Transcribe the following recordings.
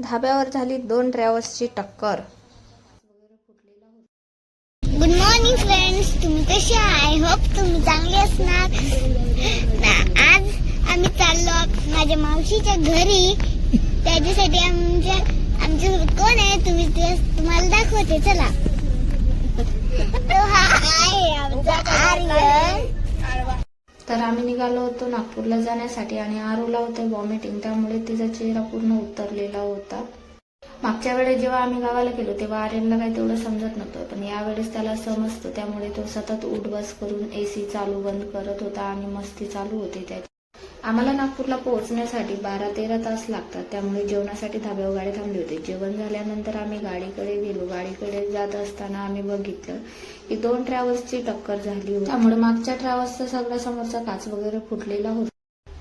धाब्यावर झाली दोन ट्रॅव्हल्सची टक्कर. गुड मॉर्निंग फ्रेंड्स तुम्ही कसे आय होप तुम्ही चांगले असणार. ना- आज आम्ही चाललो माझ्या मावशीच्या घरी. त्याच्यासाठी आमच्या आमच्या कोण आहे? तुम्ही तुम्हाला दाखवते. चला. तो हा आहे आमचा आर्य. तर आम्ही निघालो होतो नागपूरला जाण्यासाठी आणि आरूला होते वॉमिटिंग त्यामुळे तिचा चेहरा पूर्ण उतरलेला होता. मागच्या वेळेस जेव्हा आम्ही गावाला गेलो तेव्हा आर्यनला काही तेवढं समजत नव्हतं. पण यावेळेस त्याला समजतं त्यामुळे तो सतत उठबस करून एसी चालू बंद करत होता आणि मस्ती चालू होती त्याची. आम्हाला नागपूरला पोहोचण्यासाठी बारा तेरा तास लागतात. त्यामुळे जेवणासाठी धाब्यावर गाडी थांबली होती. जेवण झाल्यानंतर आम्ही गाडीकडे गेलो. गाडीकडे जात असताना आम्ही बघितलं की दोन ट्रॅव्हल्सची टक्कर झाली होती. त्यामुळे मागच्या ट्रॅव्हल्सचा सगळा समोरचा काच वगैरे फुटलेला होता.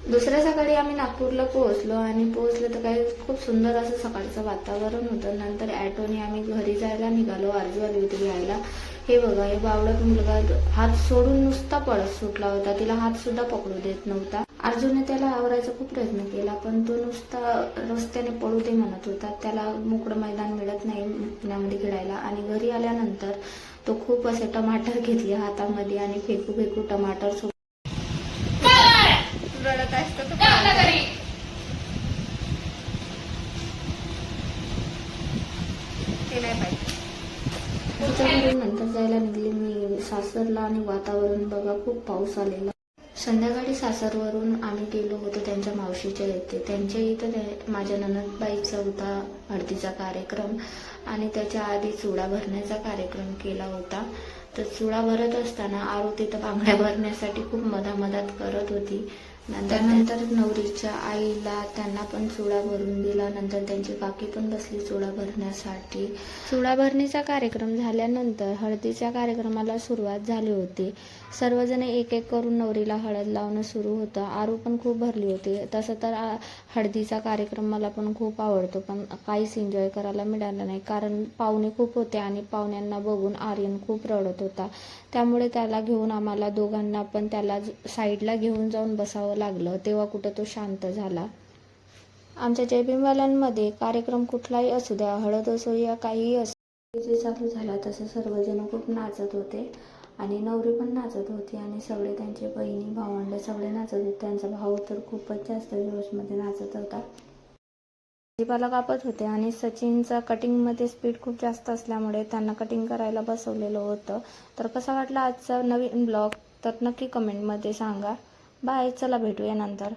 दुसऱ्या सकाळी आम्ही नागपूरला पोहोचलो आणि पोहोचलो तर काही खूप सुंदर असं सकाळचं वातावरण होतं. नंतर ॲटोने आम्ही घरी जायला निघालो. अर्जू आली होती घ्यायला. हे बघा हे बावळट मुलगा हात सोडून नुसता पळत सुटला होता. तिला हात सुद्धा पकडू देत नव्हता. अर्जुनने त्याला आवरायचा खूप प्रयत्न केला पण तो नुसता रस्त्याने पळू दे म्हणत होता. त्याला मोकळं मैदान मिळत नाही पुण्यामध्ये खेळायला. आणि घरी आल्यानंतर तो खूप असे टमाटर घेतले हातामध्ये आणि फेकू फेकू टमाटर सो- रडत ते नाही पाहिजे तिच्या घरी नंतर जायला निघले. मी सासरला आणि वातावरण बघा खूप पाऊस आलेला. संध्याकाळी सासरवरून आम्ही गेलो होतो त्यांच्या मावशीच्या इथे. त्यांच्या इथं ते- माझ्या ननदबाईचा होता हळदीचा कार्यक्रम आणि त्याच्या आधी चुडा भरण्याचा कार्यक्रम केला होता. तर चुडा भरत असताना आरू तर बांगड्या भरण्यासाठी खूप मधामधात करत होती. त्यानंतर नवरीच्या आईला त्यांना पण चुडा भरून दिला. नंतर त्यांची काकी पण बसली चुडा भरण्यासाठी. चुडा भरणीचा कार्यक्रम झाल्यानंतर हळदीच्या कार्यक्रमाला सुरुवात झाली होती. सर्वजण एक एक करून नवरीला हळद लावणं सुरू होतं. आरू पण खूप भरली होती. तसं तर हळदीचा कार्यक्रम मला पण खूप आवडतो पण काहीच एन्जॉय करायला मिळालं नाही. कारण पाहुणे खूप होते आणि पाहुण्यांना बघून आर्यन खूप रडत होता. त्यामुळे त्याला घेऊन आम्हाला दोघांना पण त्याला साईडला घेऊन जाऊन बसावं लागलं तेव्हा कुठं तो शांत झाला. आमच्या जयभीमवाल्यांमध्ये कार्यक्रम कुठलाही असू द्या हळद असो या काहीही असो जे चालू झाला तसं सर्वजण खूप नाचत होते आणि नवरी पण नाचत होती आणि सगळे त्यांचे बहिणी भावंड सगळे नाचत होते. त्यांचा भाऊ तर खूपच जास्त जोशमध्ये नाचत होता. भाजीपाला कापत होते आणि सचिनचा कटिंगमध्ये स्पीड खूप जास्त असल्यामुळे त्यांना कटिंग करायला बसवलेलं होतं. तर कसा वाटला आजचा नवीन ब्लॉग? तर नक्की कमेंटमध्ये सांगा. बाय चला भेटूया नंतर.